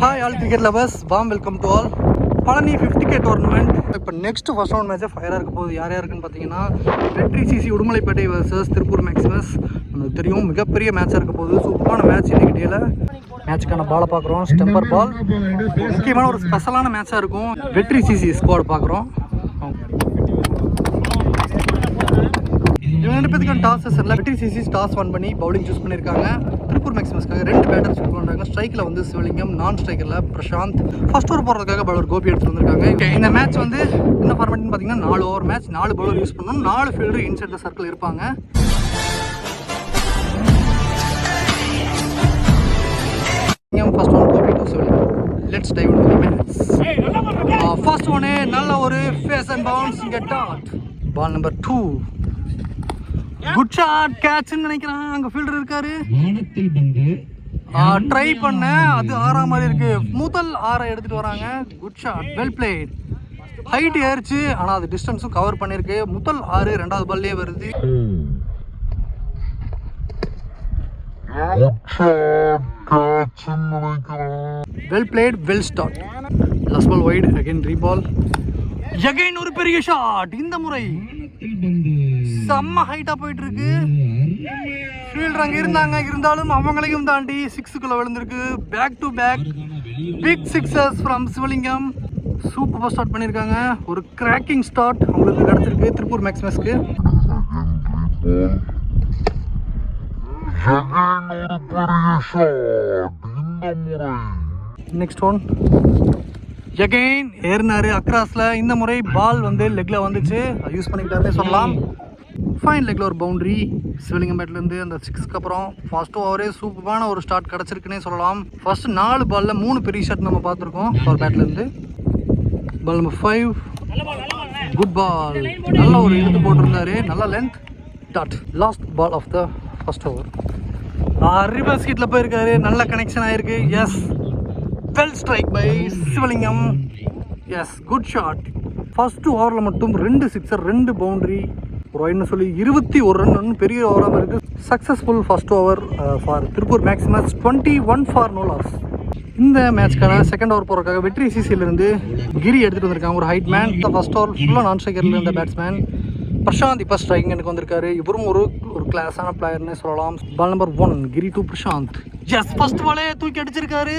Hi all cricket lovers warm welcome to all Palani fifty K tournament இப்போ next first round மேட்சே ஃபயராக இருக்க போகுது. யார் யாருக்குன்னு பார்த்தீங்கன்னா Vetri CC Udumalaipettai versus Tiruppur Maximus நமக்கு தெரியும் மிகப்பெரிய மேட்சாக இருக்க போகுது. சூப்பரான மேட்ச் இன்னைக்கு டேல மேட்சுக்கான பாலை பார்க்குறோம் ஸ்டெம்பர் பால் முக்கியமான ஒரு ஸ்பெஷலான மேட்சாக இருக்கும். வெற்றி சிசி ஸ்குவாட் பார்க்குறோம். இவங்க ரெண்டு பேத்துக்கும் டாஸஸ் இல்லை. வெற்றி சிசி டாஸ் ஒன் பண்ணி பவுலிங் சூஸ் பண்ணியிருக்காங்க திருப்பூர் மேக்ஸிமஸ்க்காக ரெண்டு பேட்டர்ஸ் சூஸ் பண்ணுறாங்க ஸ்ட்ரைக்கில் வந்து சிவலிங்கம் நான் ஸ்ட்ரைக்கரில் பிரசாந்த். ஃபர்ஸ்ட் ஓவர் போடுறதுக்காக பவுலர் கோபி எடுத்து வந்திருக்காங்க. இந்த மேட்ச் வந்து என்ன ஃபார்மேட்னு பார்த்தீங்கன்னா நாலு ஓவர் மேட்ச் நாலு பவுலர் யூஸ் பண்ணணும். நாலு ஃபீல்டர் இன்சைட் த சர்க்கிள் இருப்பாங்க. First one Gopi to Sivalingam. Let's dive into the match first one நல்ல ஒரு ஃபேஸ் அண்ட் பவுன்ஸ் இங்கே dot ball number two good shot கேட்ச்னு நினைக்கிறேன். அங்க ஃபீல்டர் இருக்காரு. வானத்தில் பந்து ட்ரை பண்ணேன் அது ஆறா மாதிரி இருக்கு. முதல் ஆறை எடுத்துட்டு வராங்க. Good shot well played height ஏறிச்சு. ஆனா அது டிஸ்டன்ஸும் கவர் பண்ணிருக்கு. முதல் ஆறு ரெண்டாவது பால்லே வருது. Well played well start last ball wide again reball again ஒரு பெரிய ஷாட் இந்த முறை. செம்ம ஹைட்டா போயிட்டு இருக்கு ஃபீல்டர் அங்க இருந்தாங்க. இருந்தாலும் அவங்களையும் தாண்டி சிக்ஸுக்குள்ள விழுந்திருக்கு. Back to back big sixes from Sivalingam super start பண்ணியிருக்காங்க. ஒரு கிராக்கிங் ஸ்டார்ட் அவங்களுக்கு கிடச்சிருக்கு. திருப்பூர் மேக்ஸ்மஸ்க்கு நெக்ஸ்ட் ஒன் எகைன் ஏறினாரு. அக்ராஸ்ல இந்த முறை பால் வந்து லெக்ல வந்துச்சு. யூஸ் பண்ணிக்கிட்டாருன்னே சொல்லலாம். ஃபைன் லெக்ல ஒரு பவுண்டரி சிவலிங்கம் பேட்லேருந்து அந்த சிக்ஸ்க்கு அப்புறம் ஃபர்ஸ்ட் ஓவரே சூப்பரான ஒரு ஸ்டார்ட் கிடச்சிருக்குன்னே சொல்லலாம். ஃபர்ஸ்ட் நாலு பால்ல மூணு பெரிய ஷாட் நம்ம பார்த்துருக்கோம். அவர் பேட்லேருந்து ball number five good ball நல்ல ஒரு இழுத்து போட்டிருந்தாரு. நல்ல length dot last ball of the first over reverse ஹிட்ல போயிருக்காரு. நல்ல கனெக்ஷன் ஆயிருக்கு. Yes well strike by Sivalingam yes good shot first ஓவரில் மட்டும் ரெண்டு சிக்ஸர் ரெண்டு பவுண்டரி ஒரு என்ன சொல்லி இருபத்தி ஒரு ரன் ஒன்று பெரிய ஓவராக இருக்குது successful first over for Tiruppur Maximus twenty one for no loss இந்த மேட்ச்க்கான செகண்ட் ஓவர் போகிறதுக்காக வெற்றி சிசியிலிருந்து கிரி எடுத்துகிட்டு வந்திருக்காங்க. ஒரு ஹைட் மேன் ஃபர்ஸ்ட் ஓவர் ஃபுல்லாக நான் ஸ்ட்ரைக்கரில் இருந்த பேட்ஸ்மேன் பிரசாந்த் இப்போ ஸ்ட்ரைக்கிங் எனக்கு வந்திருக்காரு. இவரும் ஒரு ஒரு கிளாஸான பிளேயர்னே சொல்லலாம். Ball number one Giri to Prasanth. Just first பாலே தூக்கி அடிச்சிருக்காரு.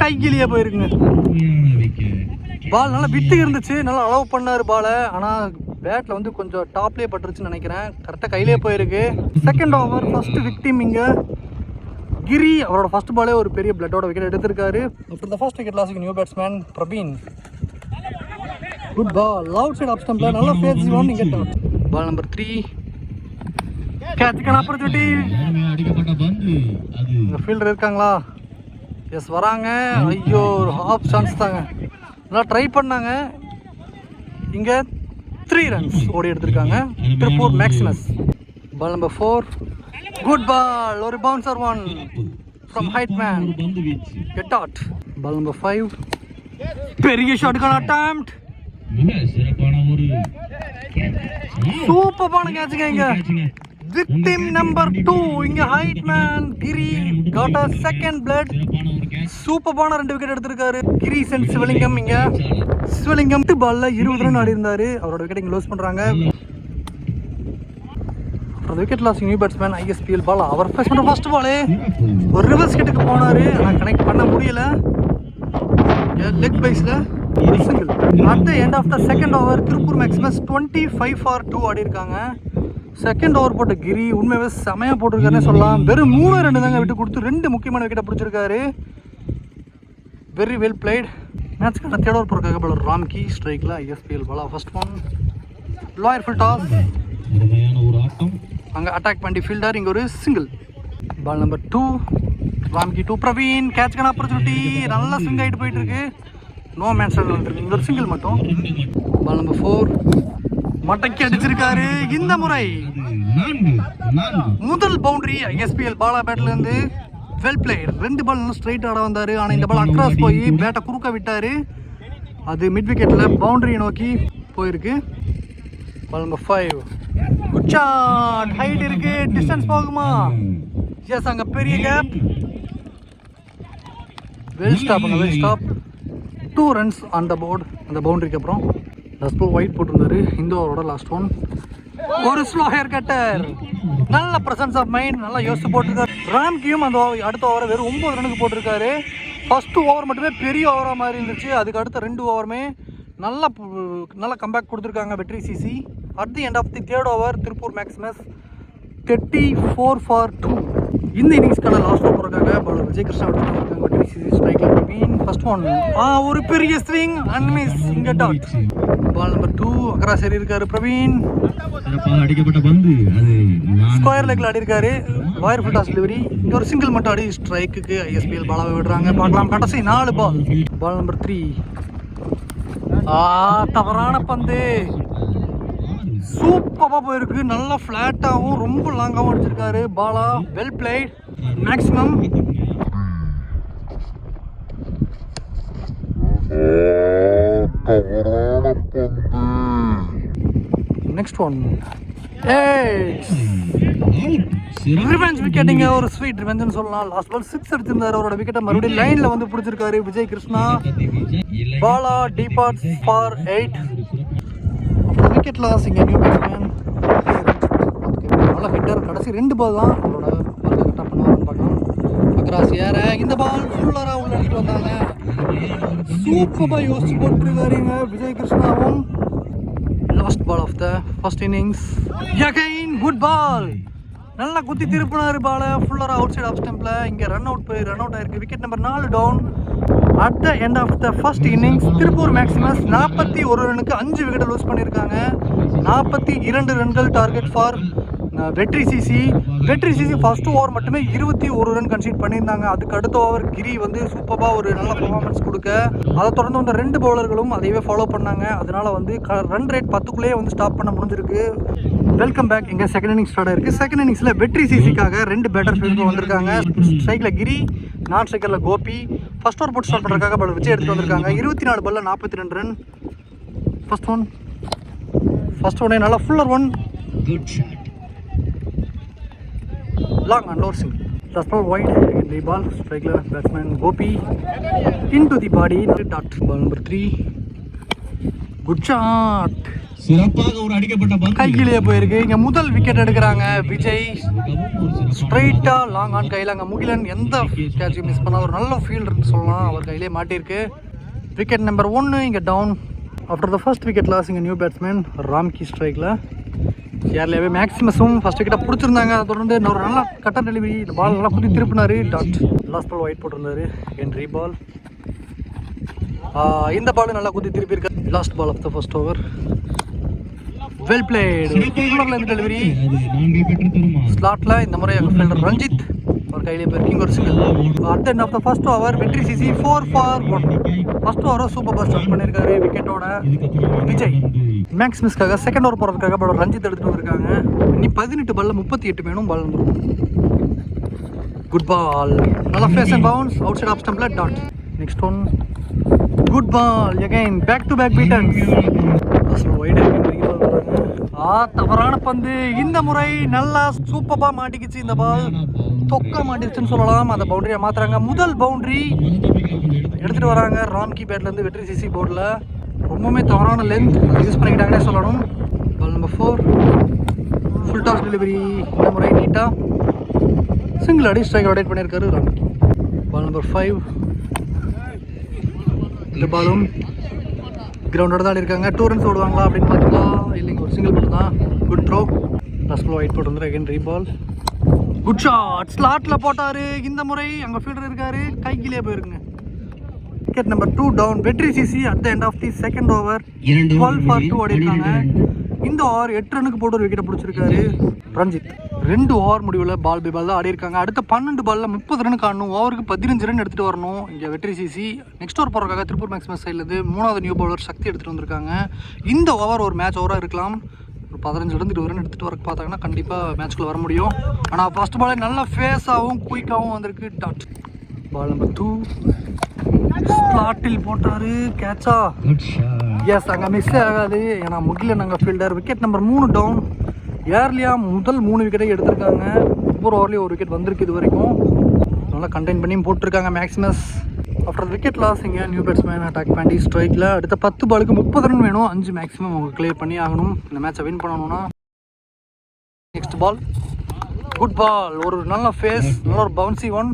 கைகிலியே போயிருக்குங்க. பால் நல்லா விட்டு இருந்துச்சு. நல்லா அலோவ் பண்ணாரு பாலை. ஆனால் பேட்டில் வந்து கொஞ்சம் டாப்லேயே பட்டுருச்சுன்னு நினைக்கிறேன். கரெக்டாக கையிலே போயிருக்கு. செகண்ட் ஓவர் ஃபர்ஸ்ட் விக்டிம் இங்கே. கிரி அவரோட ஃபர்ஸ்ட் பாலே ஒரு பெரிய பிளட்டோட விக்கெட் எடுத்திருக்காரு. இப்போ இந்த first wicket லாஸ்க்கு new batsman Praveen good ball outside off ஸ்டம்ப்ல நல்லா ஒன் இங்கே பால் நம்பர் த்ரீ கேட்சுக்கான ஆப்பர்ச்சுனிட்டி அடிக்கப்பட்ட பந்து. அது. இந்த ஃபீல்டர் இருக்காங்களா? எஸ் வராங்க. ஐயோ ஒரு ஹாஃப் சான்ஸ் தாங்க. நல்லா ட்ரை பண்ணாங்க. இங்கே த்ரீ ரன்ஸ் ஓடி எடுத்திருக்காங்க. Tiruppur Maximus ball number four good ball ஒரு bouncer one from height man get out ball number five பெரிய ஷாட்டுக்கான அட்டம்ப்ட் ஒரு சூப்பரான கேட்சுங்க இங்க. விக்டிம் நம்பர் டூ இங்க height man Giri caught a second blood சூப்பரான ரெண்டு விக்கெட் எடுத்திருக்காரு. கிரீஸ் அண்ட் சிவலிங்கம் இங்க. சிவலிங்கம் பால்ல இருபது ரன் ஆடி இருந்தாரு அவரோட விக்கெட் இங்க லோஸ் பண்றாங்க. அப்புறம் wicket loss new batsman ISPL ball அவர் ஃபர்ஸ்ட் பண்ண ஃபர்ஸ்ட் பாலே ஒரு ரிவர்ஸ் கிட்டுக்கு போனாரு. ஆனா கனெக்ட் பண்ண முடியல. Leg பைஸ்ல single at the end of the second over Tiruppur Maximus twenty five for two ஆடி இருக்காங்க செகண்ட் ஓவர் போட்ட கிரி உண்மையாகவே செமையாக போட்டிருக்காருன்னே சொல்லலாம். வெறும் மூணு ரெண்டு தாங்க விட்டு கொடுத்து ரெண்டு முக்கியமான விக்கெட்டை பிடிச்சிருக்காரு. வெரி வெல் பிளேட் மேட்ச்க்கான தேர்ட் ஓவர் போகிறக்காக பாலர் ராம்கி ஸ்ட்ரைக்கில் ISPL Bala first one lower full toss அங்கே அட்டாக் பண்ணி ஃபீல்டர் இங்கே ஒரு single ball number two Ramki to Praveen கேட்ச்க்கான opportunity நல்லா ஸ்விங் ஆகிட்டு போயிட்டு இருக்கு. நோ மேட்ச் வந்துருக்கு இங்கே ஒரு சிங்கிள் மட்டும். பால் நம்பர் ஃபோர் மடக்கி அடிச்சிருக்காரு இந்த முறை. முதல் பவுண்டரி எஸ்பிஎல் பாலா பேட்ல இருந்து வெல் பிளேயர் ரெண்டு பால் ஸ்ட்ரைட் ஆட வந்தாரு. ஆனால் இந்த பால் அக்ராஸ் போய் பேட்டை குறுக்க விட்டாரு. அது மிட் விக்கெட்ல பவுண்டரியை நோக்கி போயிருக்கு. Ball number five good shot height இருக்கு. டிஸ்டன்ஸ் போகுமா? எஸ் அங்க பெரிய கேப் வெல் ஸ்டாப் அங்கே well stop two runs on the board அந்த பவுண்டரிக்கு அப்புறம் லாஸ்ட் பால் ஒயிட் போட்டிருந்தாரு. இந்த ஓவரோட லாஸ்ட் ஒன் ஒரு ஸ்லோ ஹேர் கட்டர் நல்ல பிரசன்ஸ் ஆஃப் மைண்ட் நல்லா யோசிச்சு போட்டிருக்காரு. ராம்கியும் அந்த அடுத்த ஓவரை வெறும் ஒம்பது ரனுக்கு போட்டிருக்காரு. ஃபஸ்ட்டு ஓவர் மட்டுமே பெரிய ஓவராக மாதிரி இருந்துச்சு. அதுக்கு அடுத்த ரெண்டு ஓவருமே நல்ல பு- நல்ல கம்பேக் கொடுத்துருக்காங்க Vetri CC. At the end of the third over Tiruppur Maximus thirty four for two இந்த இன்னிங்ஸ்க்கான லாஸ்ட் ஓவர் போகிறாங்க பாலர் விஜய் கிருஷ்ணா ஸ்ட்ரைக்கில் மீன் ஃபர்ஸ்ட் ஒன் ஆ ஒரு பெரிய ஸ்விங் அன்மிஸ் இங்கே டாட் பால் நம்பர் டூ அக்கரா சரி இருக்காரு பிரவீன். அடிக்கப்பட்ட பந்து அது ஸ்கொயர் லெக்ல ஆடி இருக்காரு. வயர் ஃபுல் டாஸ் டெலிவரி இங்க ஒரு சிங்கிள் மட்டும் ஆடி ஸ்ட்ரைக்குக்கு ஐஎஸ்பிஎல் பாலாவை விடுறாங்க. பார்க்கலாம். கடைசி நாலு பால் பால் நம்பர் த்ரீ ஆ தவறான பந்து. சூப்பராக போயிருக்கு. நல்லா ஃப்ளாட்டாகவும் ரொம்ப லாங்காகவும் அடிச்சிருக்காரு Bala. Well played maximum next one revenge விக்கெட்டிங்க ஒரு ஸ்வீட் ரிவெஞ்ச்னு சொல்லலாம். லாஸ்ட் பால் சிக்ஸ் அடிச்சிருந்தாரு அவரோட விக்கெட்டை மறுபடியும் லைனில் வந்து பிடிச்சிருக்காரு Vijay Krishna. Bala depart for eight wicket loss இங்கே நியூ பேட்ஸ்மேன் நல்ல ஹிட்டர் கடைசி ரெண்டு பால் தான் அவரோட பால் கரெக்டாக பண்ணுவாங்கன்னு பார்க்கலாம் அக்ராஸ் ஏற இந்த பால் ஃபுல்லராக உள்ள அடிக்கிட்டு வந்தாங்க. சூப்பராக யோசிச்சு போட்டுருக்காருங்க Vijay கிருஷ்ணாவும். Last ball of the first innings again good ball நல்லா குத்தி திருப்பினார் பால ஃபுல்லராக அவுட் சைட் ஆஃப் ஸ்டெம்பில் இங்கே ரன் அவுட் போய் ரன் அவுட் ஆயிருக்கு. விக்கெட் நம்பர் நாலு down at the end of the first innings Tiruppur Maximus நாற்பத்தி ஒரு ரனுக்கு அஞ்சு விக்கெட் லூஸ் பண்ணியிருக்காங்க. நாற்பத்தி இரண்டு ரன்கள் target for Vetri CC Vetri CC first over மட்டுமே இருபத்தி ஒரு ரன் கன்சீட் பண்ணியிருந்தாங்க. அதுக்கு அடுத்த ஓவர் கிரி வந்து சூப்பராக ஒரு நல்ல பர்ஃபார்மன்ஸ் கொடுக்க. அதை தொடர்ந்து வந்த ரெண்டு பவுலர்களும் அதையவே ஃபாலோ பண்ணாங்க. அதனால வந்து ரன் ரேட் பத்துக்குள்ளேயே வந்து ஸ்டாப் பண்ண முடிஞ்சிருக்கு. வெல்கம் பேக் எங்கள் செகண்ட் இன்னிங்ஸ் ஸ்டார்ட் இருக்குது செகண்ட் இனிங்ஸில் வெற்றி சிசிக்காக ரெண்டு பேட்டர் ஃபீல்டும் வந்திருக்காங்க. ஸ்ட்ரைக்கில் கிரி நான் ஸ்ட்ரைக்கரில் கோபி. ஃபர்ஸ்ட் ஓவர் போட்டு ஸ்டார்ட் பண்ணுறதுக்காக பல விஜய் எடுத்து வந்திருக்காங்க. இருபத்தி நாலு பல்ல நாற்பத்தி ரெண்டு ரன் ஃபர்ஸ்ட் ஒன் ஃபர்ஸ்ட் ஒன்னே நல்லா fuller one good shot long and lower single. Last ball wide again the ball striker batsman Gopi. Into the body. Dot ball number three. Good shot. சிறப்பாக ஒரு அடிக்கப்பட்ட பந்து கையிலேயே போயிருக்கு. இங்க முதல் விக்கெட் எடுக்கிறாங்க விஜய். ஸ்ட்ரைட்டா லாங் ஆன் கையில் அங்கே முகிலன். எந்த கேட்சையும் மிஸ் பண்ண ஒரு நல்ல ஃபீல்டர்னு சொல்லலாம். அவர் கையிலே மாட்டியிருக்கு. விக்கெட் நம்பர் ஒன்று இங்கே down after the first wicket loss இங்கே நியூ பேட்ஸ்மேன் ராம்கி ஸ்ட்ரைக்கில் கேரளாவே மேக்ஸிமஸும் ஃபர்ஸ்ட் விக்கெட்டை பிடிச்சிருந்தாங்க. அதை தொடர்ந்து இன்னொரு நல்ல கட்ட டெலிவரி இந்த பால் நல்லா குத்தி திருப்பினாரு. டாட் லாஸ்ட் பால் ஒயிட் போட்டிருந்தாரு. என் ரீ பால் இந்த பால் நல்லா குத்தி திருப்பி இருக்க last ball of the first over well played delivery ஸ்லாட்ல இந்த முறை ஃபீல்டர் ரஞ்சித். அவர் கையிலே பெருக்கிங் ஒரு single at end of the first over Vetri CC four for one first ஓவரை சூப்பர் பாஸ் ஸ்டார்ட் பண்ணியிருக்காரு விக்கெட்டோட விஜய். விஜய் மேக்ஸிமஸ்க்காக செகண்ட் ஓவர் போகிறதுக்காக படம் ரஞ்சித் எடுத்துகிட்டு வந்திருக்காங்க. இனி பதினெட்டு பால்ல முப்பத்தி எட்டு மேனும் பால் குட் பால் நல்லா pace and bounce outside off ஸ்டம்பில் dot next one good ball again back to back beaten ah தவறான பந்து. இந்த முறை நல்லா சூப்பரா மாட்டிக்கிச்சு இந்த பால் தொக்க மாட்டிருச்சுன்னு சொல்லலாம். அந்த பவுண்டரியை மாத்துறாங்க. முதல் பவுண்டரி எடுத்துட்டு வராங்க. ராம்கி பேட்ல இருந்து வெற்றி சிசி போர்டில் ரொம்பவுமே தவறான லென்த் யூஸ் பண்ணிக்கிட்டாங்கன்னே சொல்லணும். Ball number four full toss delivery இந்த முறை நீட்டாக சிங்கிள் அடி ஸ்ட்ரைக் ரொடேட் பண்ணியிருக்காரு ராம்கி பால் நம்பர் ஃபைவ் இந்த பாலும் கிரவுண்டோட தான் இருக்காங்க. டூ ரன்ஸ் ஓடுவாங்களா அப்படின்னு பார்த்தீங்களா இல்லைங்க ஒரு சிங்கிள் மட்டும் தான். குட் த்ரோ பால் ஒயிட் போட்டு வந்து அகைன் ரீபால் குட் ஷாட் ஸ்லாட்ல போட்டாரு. இந்த முறை அங்க ஃபீல்டர் இருக்காரு. கைக்கிலே போயிருங்க wicket number two down Vetri CC at the end of the second over twelve for two ஓடிருக்காங்க இந்த ஓவர் எட்டு ரனுக்கு போட்டு ஒரு விக்கெட்டை பிடிச்சிருக்காரு. ரஞ்சித். ரெண்டு ஓவர் முடிவில் பால் பை பால் தான் ஆடி இருக்காங்க. அடுத்த பன்னெண்டு பால்ல முப்பது ரனுக்கு ஆடணும் ஓவருக்கு பதினஞ்சு ரன் எடுத்துட்டு வரணும். இங்கே வெற்றி சிசி. நெக்ஸ்ட் ஓவர் போகிறக்காக திருப்பூர் மேக்ஸிமஸ் சைட்லேருந்து மூணாவது நியூ பவுலர் சக்தி எடுத்துட்டு வந்திருக்காங்க. இந்த ஓவர் ஒரு மேட்ச் ஓவராக இருக்கலாம். ஒரு பதினஞ்சுலேருந்து இருபது ரன் எடுத்துகிட்டு வர பார்த்தாங்கன்னா கண்டிப்பாக மேட்ச்குள்ளே வர முடியும். ஆனால் ஃபர்ஸ்ட் பாலே நல்ல ஃபேஸாகவும் குயிக்காகவும் வந்திருக்கு. டாட் பால் நம்பர் டூ ஸ்லாட்டில் போட்டாரு. கேட்சா எஸ் அங்கே மிஸ் ஆகாது. ஏன்னா முகிலன் அங்கே ஃபீல்டர் விக்கெட் நம்பர் மூணு டவுன் ஏர்லியாக முதல் மூணு விக்கெட்டை எடுத்திருக்காங்க. ஒவ்வொரு ஓவர்லேயும் ஒரு விக்கெட் வந்திருக்கு இது வரைக்கும். நல்லா கண்டெயின் பண்ணியும் போட்டிருக்காங்க மேக்ஸிமஸ் ஆஃப்டர் விக்கெட் லாஸ் இங்கே நியூ பேட்ஸ்மேன் அட்டாக் பண்ணி ஸ்ட்ரைக்கில் அடுத்த பத்து பாலுக்கு முப்பது ரன் வேணும். அஞ்சு மேக்ஸிமம் அவங்க கிளியர் பண்ணி ஆகணும். இந்த மேட்சை வின் பண்ணணும்னா. நெக்ஸ்ட் பால் குட் பால் ஒரு நல்ல ஃபேஸ் நல்ல ஒரு பவுன்சி ஒன்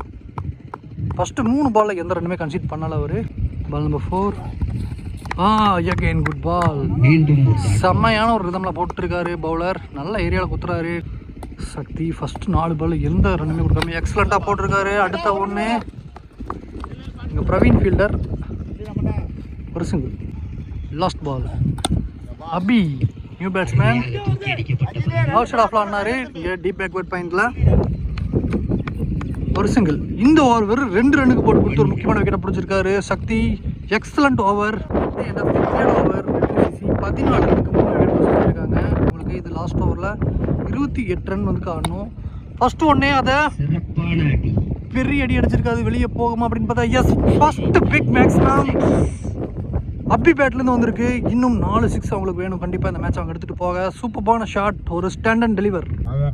ஃபஸ்ட்டு மூணு பாலில் எந்த ரெண்டுமே கன்சீட் பண்ணலை அவர். Ball number four ah again good ball. செம்மையான ஒரு ரிதமில் போட்டுருக்காரு பவுலர் நல்ல ஏரியாவில் குத்துறாரு. சக்தி ஃபர்ஸ்ட் நாலு பால் எந்த ரன்னுமே கொடுக்காம எக்ஸலண்ட்டாக போட்டிருக்காரு. அடுத்த ஒன்று இங்கே பிரவீன் ஃபீல்டர் ஒரு single last ball Abhi new batsman outside ஆஃப்ல ஆடினாரு இங்கே டீப் பேக்வர்ட் பாயிண்டில் ஒரு சிங்கிள் இந்த ஓவர் வெறும் ரெண்டு ரன்னுக்கு போட்டு கொடுத்து ஒரு முக்கியமான விக்கெட்டை பிடிச்சிருக்காரு. சக்தி எக்ஸலண்ட் ஓவர் ஓவர் பதினாலு ரன்னுக்கு மூணு விக்கெட் பிடிச்சிருக்காங்க உங்களுக்கு இது லாஸ்ட் ஓவரில் இருபத்தி எட்டு ரன் வந்து ஆடணும் ஃபர்ஸ்ட் ஒன்னே அதை பெரிய அடி அடிச்சிருக்காது. வெளியே போகுமா அப்படின்னு பார்த்தா எஸ் ஃபர்ஸ்ட் பிக் மேக்ஸிமம் அப்பி பேட்லேருந்து வந்திருக்கு. இன்னும் நாலு சிக்ஸ் அவங்களுக்கு வேணும். கண்டிப்பாக இந்த மேட்ச் அவங்க எடுத்துகிட்டு போக. சூப்பர்பான ஷாட் ஒரு ஸ்டாண்ட் அண்ட் டெலிவர் அது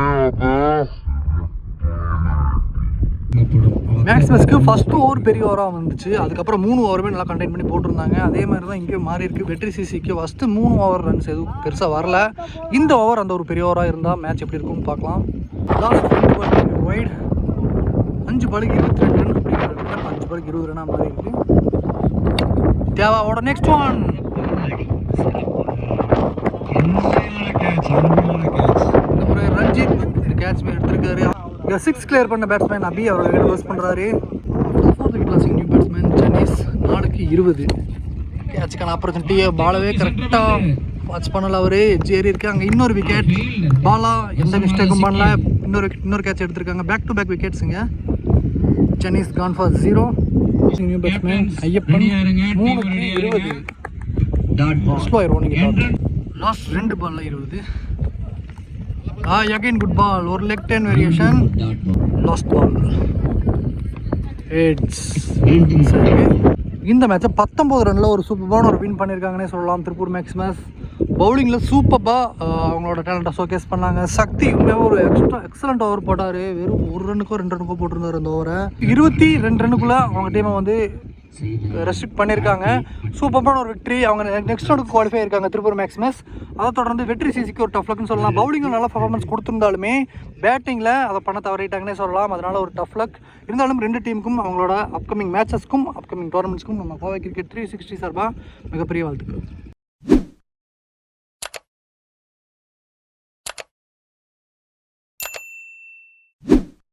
வழங்கப்படும் மேக்ஸிமஸ்க்கு ஃபர்ஸ்ட் ஓவர் பெரிய ஓவராக வந்துச்சு. அதுக்கப்புறம் மூணு ஓவருமே நல்லா கண்டெயின் பண்ணி போட்டிருந்தாங்க. அதே மாதிரி தான் இங்கேயும் மாறி இருக்கு. வெற்றி சிசிக்கு ஃபஸ்ட்டு மூணு ஓவர் ரன்ஸ் எதுவும் பெருசாக வரல. இந்த ஓவர் அந்த ஒரு பெரிய ஓவராக இருந்தால் மேட்ச் எப்படி இருக்கும்னு பார்க்கலாம். வைட் அஞ்சு பாலுக்கு இருபத்தி ரெண்டு ரன் அப்படிங்கிற அஞ்சு பாலுக்கு இருபது ரன்னாக மாறி இருக்கு. தேவாவோட நெக்ஸ்ட் ஒன் ரஞ்சித் கேட்ச் எடுத்திருக்காரு. இங்கே சிக்ஸ் கிளியர் பண்ண பேட்ஸ்மேன் அபி அவரோட விக்கெட் லோஸ் பண்ணுறாரு fourth wicket losing new batsman Chennai's நாலுக்கு இருபது. கேட்சுக்கான ஆப்பர்ச்சுனிட்டியை பாலவே கரெக்டாக வாட்ச் பண்ணல அவரு. ஏறி இருக்கு அங்கே இன்னொரு விக்கெட் பாலா எந்த மிஸ்டேக்கும் பண்ணல. இன்னொரு இன்னொரு கேட்ச் எடுத்திருக்காங்க. பேக் டு பேக் விக்கெட்ஸுங்க Chennai's gone for zero new batsman Ayyappan மூணுக்கு இருபது. லாஸ்ட் ரெண்டு பால்ல இருபது. ஆ அகைன் குட் பால் ஒரு லெக் டென் வேரியேஷன் Dot ball. மீண்டும் இந்த மேட்சை பத்தொம்போது ரனில் ஒரு சூப்பரான ஒரு வின் பண்ணியிருக்காங்கன்னே சொல்லலாம். திருப்பூர் மேக்ஸிமஸ் பவுலிங்கில் சூப்பராக அவங்களோட டேலண்ட்டை ஷோகேஸ் பண்ணாங்க. சக்தி உண்மையாக ஒரு எக்ஸ்ட்ரா எக்ஸலண்ட் ஓவர் போட்டார். வெறும் ஒரு ரன்னுக்கோ ரெண்டு ரன்னுக்கோ போட்டிருந்தார் அந்த ஓவரை இருபத்தி ரெண்டு ரன்னுக்குள்ளே அவங்க டீமை வந்து ரெஸ்ட்ரிக்ட் பண்ணியிருக்காங்க சூப்பரான ஒரு வெற்றி அவங்க நெக்ஸ்ட் ரவுண்டுக்கு குவாலிஃபை இருக்காங்க திருப்பூர் மேக்ஸிமஸ் அதை தொடர்ந்து வெற்றி சிசிக்கு ஒரு டஃப் லக்னு சொல்லலாம். பவுலிங்கில் நல்ல பர்ஃபார்மன்ஸ் கொடுத்துருந்தாலுமே பேட்டிங்கில் அதை பண்ண தவறிட்டாங்கன்னே சொல்லலாம். அதனால ஒரு டஃப் லக் இருந்தாலும் ரெண்டு டீமுக்கும் அவங்களோட அப்கமிங் மேட்சஸ்க்கும் அப்கமிங் டோர்னமெண்ட்ஸ்க்கும் நம்ம கோவை கிரிக்கெட் த்ரீ சிக்ஸ்டி சார்பாக மிகப்பெரிய வாழ்த்துக்கள்.